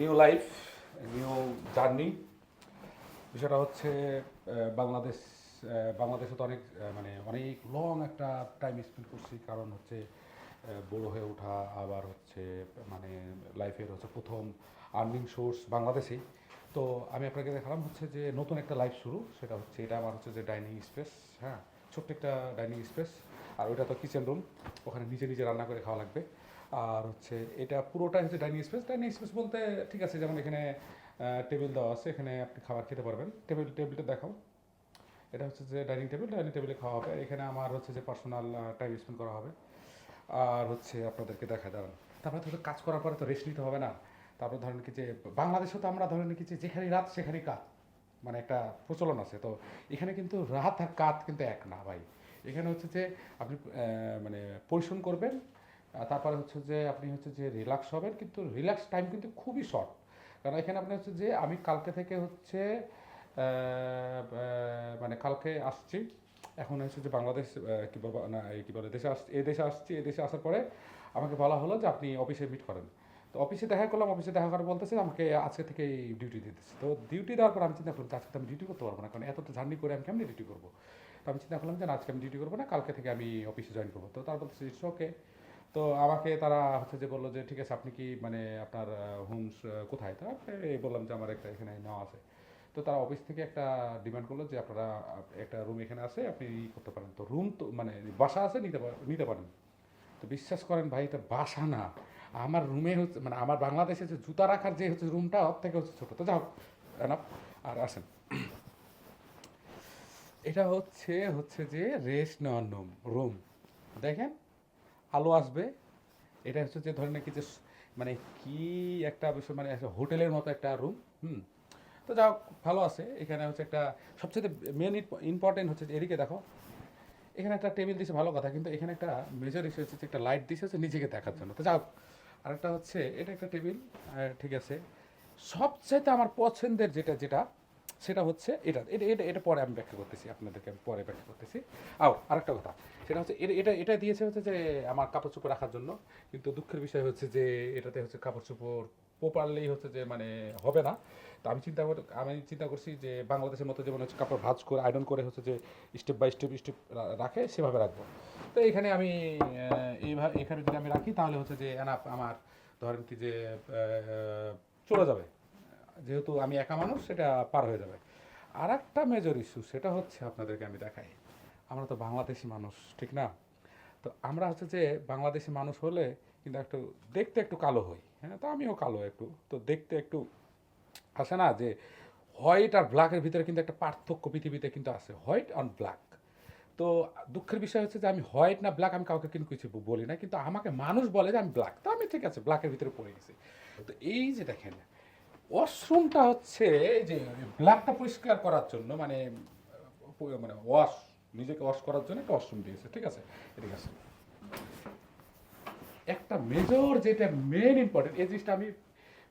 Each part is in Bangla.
New life, new journey. বিষয়টা হচ্ছে বাংলাদেশ বাংলাদেশে তো অনেক মানে অনেক লং একটা টাইম স্পেন্ড করছি। কারণ হচ্ছে বড় হয়ে ওঠা, আবার হচ্ছে মানে লাইফের হচ্ছে প্রথম আর্নিং সোর্স বাংলাদেশেই। তো আমি আপনাকে দেখালাম হচ্ছে যে নতুন একটা লাইফ শুরু। সেটা হচ্ছে, এটা আমার হচ্ছে যে ডাইনিং স্পেস হ্যাঁ? ছোট্ট একটা ডাইনিং স্পেস আর ওইটা তো কিচেন রুম ওখানে নিজে নিজে রান্না করে খাওয়া লাগবে। আর হচ্ছে এটা পুরোটাই হচ্ছে ডাইনিং স্পেস ডাইনিং স্পেস বলতে ঠিক আছে, যেমন এখানে টেবিল দেওয়া আছে, এখানে আপনি খাবার খেতে পারবেন। টেবিল টেবিলটা দেখাও। এটা হচ্ছে যে ডাইনিং টেবিল ডাইনিং টেবিলে খাওয়া হবে। এখানে আমার হচ্ছে যে পার্সোনাল টাইম স্পেন্ড করা হবে। আর হচ্ছে আপনাদেরকে দেখা দাঁড়ান। তারপরে তো কাজ করার পরে তো রেস্ট নিতে হবে না। তারপর ধরেন কি যে বাংলাদেশে তো আমরা ধরেন কি যেখানে রাত, সেখানেই কাজ। মানে একটা প্রচলন আছে। তো এখানে কিন্তু রাত আর কাত কিন্তু এক না ভাই। এখানে হচ্ছে যে আপনি মানে পরিশ্রম করবেন তারপরে হচ্ছে যে আপনি হচ্ছে যে রিল্যাক্স হবেন, কিন্তু রিল্যাক্স টাইম কিন্তু খুবই শর্ট কারণ এখানে আপনি হচ্ছে যে আমি কালকে থেকে হচ্ছে মানে কালকে আসছি। এখন হচ্ছে যে বাংলাদেশ কি বলব, না, এই কি বলে, দেশে আসছি এই দেশে আসছি এই দেশে আসার পরে আমাকে বলা হলো যে আপনি অফিসে মিট করেন। তো অফিসে দেখা করলাম অফিসে দেখা করে বলতেছে, আমাকে আজকে থেকে এই ডিউটি দিতেছে। তো ডিউটি দেওয়ার পর আমি চিন্তা করলাম আজকে তো আমি ডিউটি করতে পারব না, কারণ এত জার্নি করে আমি কেমনি ডিউটি করব? তো আমি চিন্তা করলাম যে আজকে আমি ডিউটি করব না, কালকে থেকে আমি অফিসে জয়েন করব। তো তার বলতেছে ওকে তো আমাকে তারা হচ্ছে যে বলল যে, ঠিক আছে, আপনি কি মানে আপনার হোমস কোথায়? তা বললাম যে, আমার একটা এখানে নেওয়া আছে। তো তারা অফিস থেকে একটা ডিমান্ড করল যে, আপনারা, একটা রুম এখানে আছে, আপনি ই করতে পারেন। তো রুম তো মানে বাসা আছে, নিতে নিতে পারেন। তো বিশ্বাস করেন ভাই, এটা বাসা না। আমার রুমে হচ্ছে মানে আমার বাংলাদেশে যে জুতা রাখার যে হচ্ছে রুমটা ওর থেকে হচ্ছে ছোটো। তো যাও এনাফ আর আসেন। এটা হচ্ছে হচ্ছে যে রেস্ট নেওয়ার রুম রুম দেখেন আলো আসবে। এটা হচ্ছে যে ধরেন কি যে মানে কি একটা বিষয় মানে হোটেলের মতো একটা রুম হুম। তো যাও ভালো আছে। এখানে হচ্ছে একটা সবচেয়ে মেন ইম্পর্টেন্ট হচ্ছে যে এদিকে দেখো, এখানে একটা টেবিল দিছে, ভালো কথা। কিন্তু এখানে একটা মেজর ইস্যু হচ্ছে যে একটা লাইট দিছে হচ্ছে নিজেকে দেখার জন্য। তো যাও আরেকটা হচ্ছে, এটা একটা টেবিল ঠিক আছে। সবচাইতে আমার পছন্দের যেটা যেটা সেটা হচ্ছে এটা এটা এটা এটা পরে আমি ব্যাখ্যা করতেছি, আপনাদেরকে আমি পরে ব্যাখ্যা করতেছি। আও, আরেকটা কথা, সেটা হচ্ছে এটা এটা দিয়েছে হচ্ছে যে আমার কাপড় চোপড় রাখার জন্য, কিন্তু দুঃখের বিষয় হচ্ছে যে এটাতে হচ্ছে কাপড় চোপড় প্রপারলি হচ্ছে যে মানে হবে না। তো আমি চিন্তা কর, আমি চিন্তা করছি যে বাংলাদেশের মতো যেমন হচ্ছে কাপড় ভাজ করে, আয়রন করে হচ্ছে যে স্টেপ বাই স্টেপ স্টেপ রাখে, সেভাবে রাখব। তো এখানে আমি এইভাবে, এখানে যদি আমি রাখি তাহলে হচ্ছে যে এনাফ আমার, ধরেন কি যে চলে যাবে। যেহেতু আমি একা মানুষ, সেটা পার হয়ে যাবে। আর একটা মেজর ইস্যু সেটা হচ্ছে আপনাদেরকে আমি দেখাই। আমরা তো বাংলাদেশি মানুষ, ঠিক না? তো আমরা হচ্ছে যে বাংলাদেশি মানুষ হলে কিন্তু একটু দেখতে একটু কালো হই। হ্যাঁ তো আমিও কালো একটু। তো দেখতে একটু আসে না যে হোয়াইট আর ব্ল্যাকের ভিতরে কিন্তু একটা পার্থক্য পৃথিবীতে কিন্তু আছে হোয়াইট অ্যান্ড ব্ল্যাক তো দুঃখের বিষয় হচ্ছে যে আমি হোয়াইট না ব্ল্যাক আমি কাউকে কিন্তু কিছু বলি না, কিন্তু আমাকে মানুষ বলে যে আমি ব্ল্যাক তো আমি ঠিক আছে ব্ল্যাকের ভিতরে পড়ে গেছি। তো এই যে দেখেন ওয়াশরুমটা হচ্ছে যে ব্ল্যাকটা পরিষ্কার করার জন্য মানে মানে ওয়াশ, নিজেকে ওয়াশ করার জন্য একটা ওয়াশরুম দিয়েছে, ঠিক আছে? এদিকে আছে একটা মেজর যেটা মেন ইম্পর্টেন্ট এই জিনিসটা আমি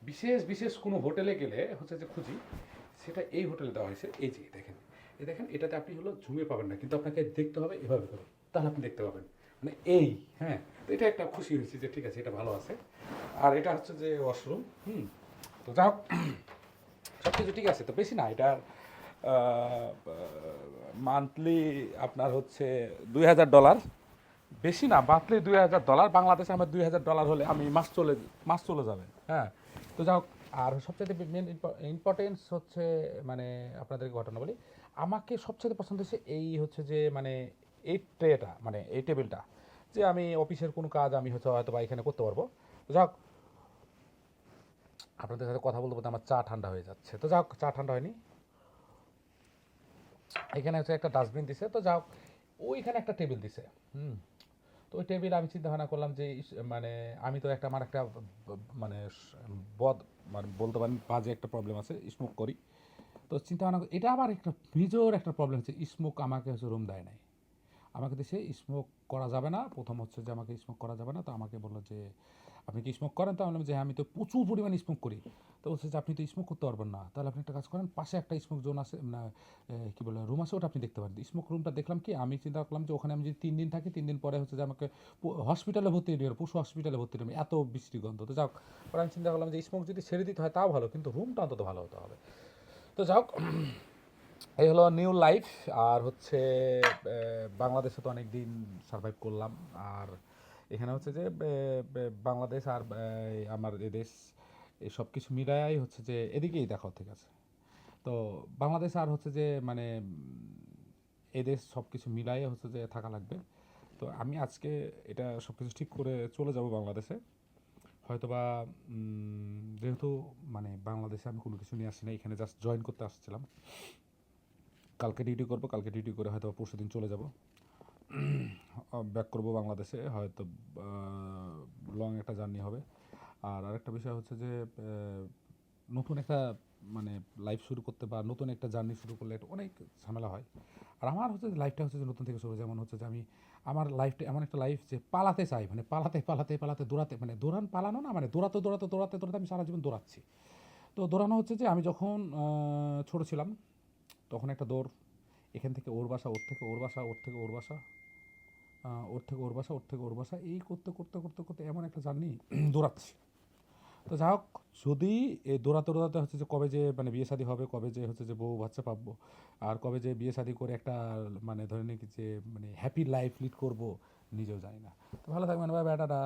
বিশেষ বিশেষ কোনো হোটেলে গেলে হচ্ছে যে খুঁজি, সেটা এই হোটেলে দেওয়া হয়েছে। এই যে, দেখেন, এই দেখেন, এটাতে আপনি হলো ঝুমে পাবেন না, কিন্তু আপনাকে দেখতে হবে এভাবে করে, তাহলে আপনি দেখতে পাবেন। মানে এই হ্যাঁ এটা একটা খুশি হয়েছি যে ঠিক আছে, এটা ভালো আছে। আর এটা হচ্ছে যে ওয়াশরুম, হুম তো যা সব কিছু ঠিক আছে, তো বেশি না, এটার মান্থলি আপনার হচ্ছে দুই হাজার ডলার বেশি না মান্থলি দুই হাজার ডলার বাংলাদেশে আমার দুই হাজার ডলার হলে আমি মাস চলে মাস চলে যাবে হ্যাঁ। তো যাই হোক আর সবচেয়ে মেন ইম্পর্টেন্স হচ্ছে মানে আপনাদেরকে ঘটনা বলি। আমাকে সবচেয়ে পছন্দ হচ্ছে এই হচ্ছে যে মানে এই ট্রেটা মানে এই টেবিলটা যে আমি অফিসের কোনো কাজ আমি হচ্ছে হয়তো বা এখানে করতে পারব। হোক আপনাদের সাথে কথা বলতে বলতে আমার চা ঠান্ডা হয়ে যাচ্ছে। তো যাই হোক চা ঠান্ডা হয়নি। এখানে হচ্ছে একটা ডাস্টবিন দিছে। তো হোক ওইখানে একটা টেবিল দিছে। হুম। তো ওই টেবিল আমি চিন্তা ভাবনা করলাম যে মানে আমি তো একটা, আমার একটা মানে বদ মানে বলতে পারেন বাজে একটা প্রবলেম আছে স্মোক করি। তো চিন্তা ভাবনা এটা আবার একটা মেজর একটা প্রবলেম হচ্ছে স্মোক আমাকে হচ্ছে রুম দেয় নাই। আমাকে দেশে স্মোক করা যাবে না। প্রথম হচ্ছে যে আমাকে স্মোক করা যাবে না। তো আমাকে বলল যে, আপনি কি স্মোক করেন? তো আমি বললাম যে হ্যাঁ আমি তো প্রচুর পরিমাণে স্মোক করি। তো বলছে যে, আপনি তো স্মোক করতে পারবেন না। তাহলে আপনি একটা কাজ করেন, পাশে একটা স্মোক জোন আছে না কী বলে রুম আছে, ওটা আপনি দেখতে পারেন। স্মোক রুমটা দেখলাম কি, আমি চিন্তা করলাম যে, ওখানে আমি যদি তিন দিন থাকি, তিন দিন পরে হচ্ছে যে, আমাকে হসপিটালে ভর্তি নিয়ে পশু হসপিটালে ভর্তি নেবে এত বৃষ্টি গন্ধ। তো যাক, পরে আমি চিন্তা করলাম যে স্মোক যদি ছেড়ে দিতে হয়, তাও ভালো, কিন্তু রুমটা অন্তত ভালো হতে হবে। তো যাক এই হলো নিউ লাইফ আর হচ্ছে বাংলাদেশে তো অনেক দিন সার্ভাইভ করলাম। আর এখানে হচ্ছে যে বাংলাদেশ আর আমার এদেশ, এই সব কিছু মিলায়াই হচ্ছে যে, এদিকেই দেখা, ঠিক আছে? তো বাংলাদেশ আর হচ্ছে যে মানে এদেশ সব কিছু মিলাই হচ্ছে যে, থাকা লাগবে। তো আমি আজকে এটা সব কিছু ঠিক করে চলে যাব বাংলাদেশে। হয়তোবা যেহেতু মানে বাংলাদেশে আমি কোনো কিছু নিয়ে আসছি না এখানে জাস্ট জয়েন করতে আসছিলাম। কালকে ডিউটি করব, কালকে ডিউটি করে হয়তো পরশু দিন চলে যাব। ব্যাক করব বাংলাদেশে, হয়তো লং একটা জার্নি হবে। আর আরেকটা বিষয় হচ্ছে যে নতুন একটা মানে লাইফ শুরু করতে বা নতুন একটা জার্নি শুরু করলে একটা অনেক ঝামেলা হয়। আর আমার হচ্ছে লাইফটা হচ্ছে যে নতুন থেকে শুরু, যেমন হচ্ছে যে আমি, আমার লাইফটা এমন একটা লাইফ যে পালাতে চাই মানে পালাতে পালাতে পালাতে দৌড়াতে মানে দৌড়ান, পালানো না মানে দৌড়াতে দৌড়াতে দৌড়াতে দৌড়াতে আমি সারা জীবন দৌড়াচ্ছি। তো দৌড়ানো হচ্ছে যে আমি যখন ছোট ছিলাম তখন একটা দৌড়। এখান থেকে ওর বাসা, ওর থেকে ওর বাসা, ওর থেকে ওর বাসা ওর থেকে ওর বাসা, ওর থেকে ওর বাসা, এই করতে করতে করতে করতে এমন একটা জার্নি দৌড়াচ্ছি। তো যাই হোক, যদি এই দৌড়াতে দৌড়াতে হচ্ছে যে কবে যে মানে বিয়ে শাদী হবে, কবে যে হচ্ছে যে বউ বাচ্চা পাবো, আর কবে যে বিয়ে শাদী করে একটা মানে ধরে নিই যে মানে হ্যাপি লাইফ লিড করব, নিজেও জানি না। তো ভালো থাকবেন ভাই বেটাটা